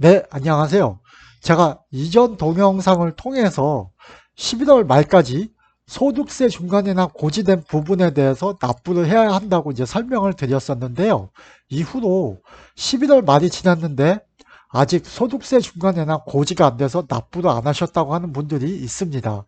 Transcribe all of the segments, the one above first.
네, 안녕하세요. 제가 이전 동영상을 통해서 11월 말까지 소득세 중간에나 고지된 부분에 대해서 납부를 해야 한다고 이제 설명을 드렸었는데요. 이후로 11월 말이 지났는데 아직 소득세 중간에나 고지가 안 돼서 납부를 안 하셨다고 하는 분들이 있습니다.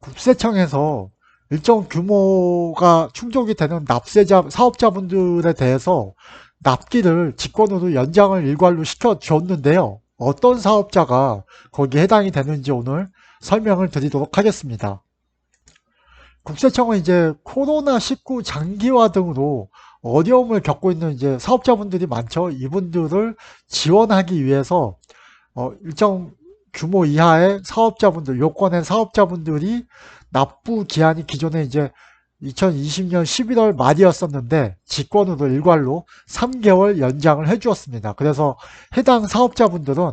국세청에서 일정 규모가 충족이 되는 납세자, 사업자분들에 대해서 납기를 직권으로 연장을 일괄로 시켜줬는데요. 어떤 사업자가 거기에 해당이 되는지 오늘 설명을 드리도록 하겠습니다. 국세청은 이제 코로나19 장기화 등으로 어려움을 겪고 있는 이제 사업자분들이 많죠. 이분들을 지원하기 위해서 어, 일정 규모 이하의 사업자분들, 요건의 사업자분들이 납부 기한이 기존에 이제 2020년 11월 말이었었는데 직권으로 일괄로 3개월 연장을 해주었습니다. 그래서 해당 사업자분들은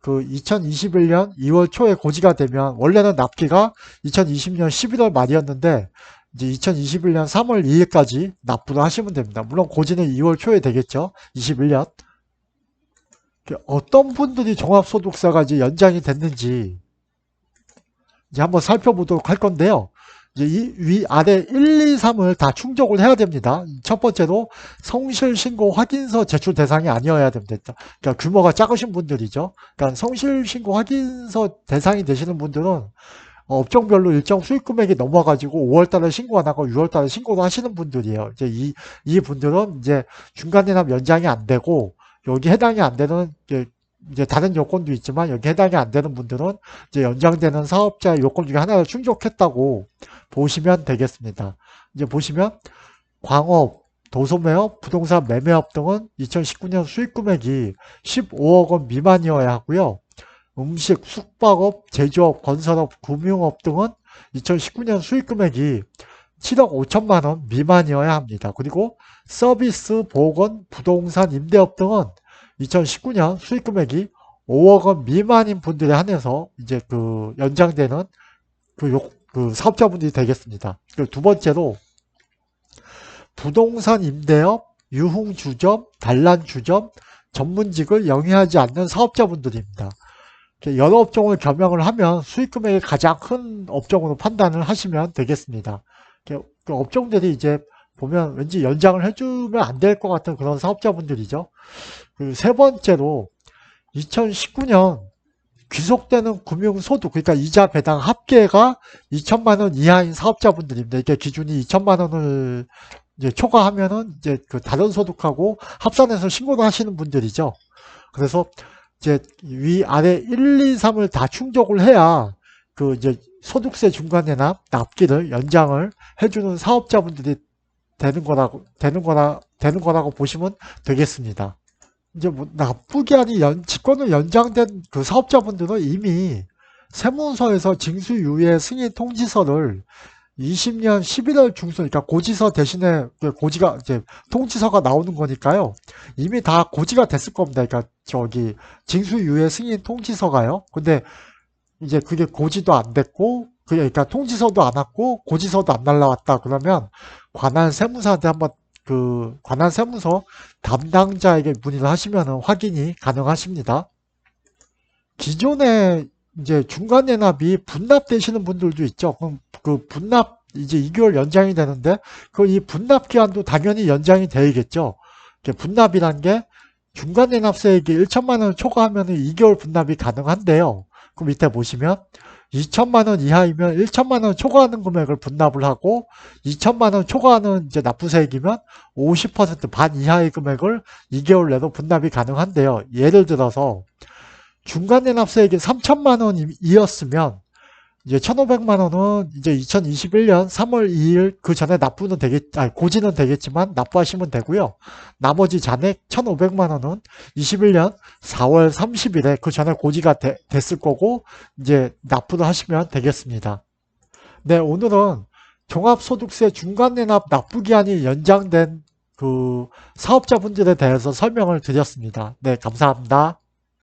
그 2021년 2월 초에 고지가 되면 원래는 납기가 2020년 11월 말이었는데 이제 2021년 3월 2일까지 납부를 하시면 됩니다. 물론 고지는 2월 초에 되겠죠. 21년. 어떤 분들이 종합소득세가 이제 연장이 됐는지 이제 한번 살펴보도록 할 건데요. 이제 이 위 아래 1, 2, 3을 다 충족을 해야 됩니다. 첫 번째로 성실 신고 확인서 제출 대상이 아니어야 됩니다. 그러니까 규모가 작으신 분들이죠. 그러니까 성실 신고 확인서 대상이 되시는 분들은 업종별로 일정 수익 금액이 넘어가지고 5월달에 신고 안 하고 6월달에 신고를 하시는 분들이에요. 이제 이, 이 분들은 이제 중간대납 연장이 안 되고 여기 해당이 안 되는 이제 다른 요건도 있지만 여기 해당이 안 되는 분들은 이제 연장되는 사업자 요건 중에 하나를 충족했다고 보시면 되겠습니다. 이제 보시면 광업, 도소매업, 부동산 매매업 등은 2019년 수익 금액이 15억 원 미만이어야 하고요. 음식, 숙박업, 제조업, 건설업, 금융업 등은 2019년 수익 금액이 7억 5천만 원 미만이어야 합니다. 그리고 서비스, 보건, 부동산, 임대업 등은 2019년 수익 금액이 5억 원 미만인 분들에 한해서 이제 그 연장되는 그, 요, 그 사업자분들이 되겠습니다. 그리고 두 번째로 부동산 임대업, 유흥 주점, 단란 주점, 전문직을 영위하지 않는 사업자분들입니다. 여러 업종을 겸용을 하면 수익 금액이 가장 큰 업종으로 판단을 하시면 되겠습니다. 그 업종들이 이제 보면 왠지 연장을 해주면 안 될 것 같은 그런 사업자분들이죠. 그리고 세 번째로 2019년 귀속되는 금융소득, 그러니까 이자 배당 합계가 2천만 원 이하인 사업자분들입니다. 이게 기준이 2천만 원을 이제 초과하면은 이제 그 다른 소득하고 합산해서 신고를 하시는 분들이죠. 그래서 이제 위 아래 1, 2, 3을 다 충족을 해야 그 이제 소득세 중간에나 납기를 연장을 해주는 사업자분들이 되는 거라고 되는 거라 되는 거라고 보시면 되겠습니다. 이제 뭐 납부기한이 연, 직권을 연장된 그 사업자분들은 이미 세무서에서 징수유예 승인 통지서를 20년 11월 중순, 그러니까 고지서 대신에 그 고지가 이제 통지서가 나오는 거니까요. 이미 다 고지가 됐을 겁니다. 그러니까 저기 징수유예 승인 통지서가요. 근데 이제 그게 고지도 안 됐고, 그러니까 통지서도 안 왔고 고지서도 안 날라왔다. 그러면 관할 세무사한테 한번 그 관할 세무서 담당자에게 문의를 하시면 확인이 가능하십니다. 기존에 이제 중간 연납이 분납되시는 분들도 있죠. 그럼 그 분납 이제 2개월 연장이 되는데 그 이 분납 기한도 당연히 연장이 되겠죠. 분납이란 게 중간 연납세액이 1천만 원을 초과하면 2개월 분납이 가능한데요. 그 밑에 보시면 2천만 원 이하이면 1천만 원 초과하는 금액을 분납을 하고 2천만 원 초과하는 이제 납부세액이면 50%반 이하의 금액을 2개월 내로 분납이 가능한데요. 예를 들어서 중간에 납세액이 3천만 원이었으면 이제 1,500만 원은 이제 2021년 3월 2일 그 전에 납부는 되겠, 아니, 고지는 되겠지만 납부하시면 되고요. 나머지 잔액 1,500만 원은 21년 4월 30일에 그 전에 고지가 되, 됐을 거고 이제 납부를 하시면 되겠습니다. 네, 오늘은 종합소득세 중간내납 납부기한이 연장된 그 사업자분들에 대해서 설명을 드렸습니다. 네, 감사합니다.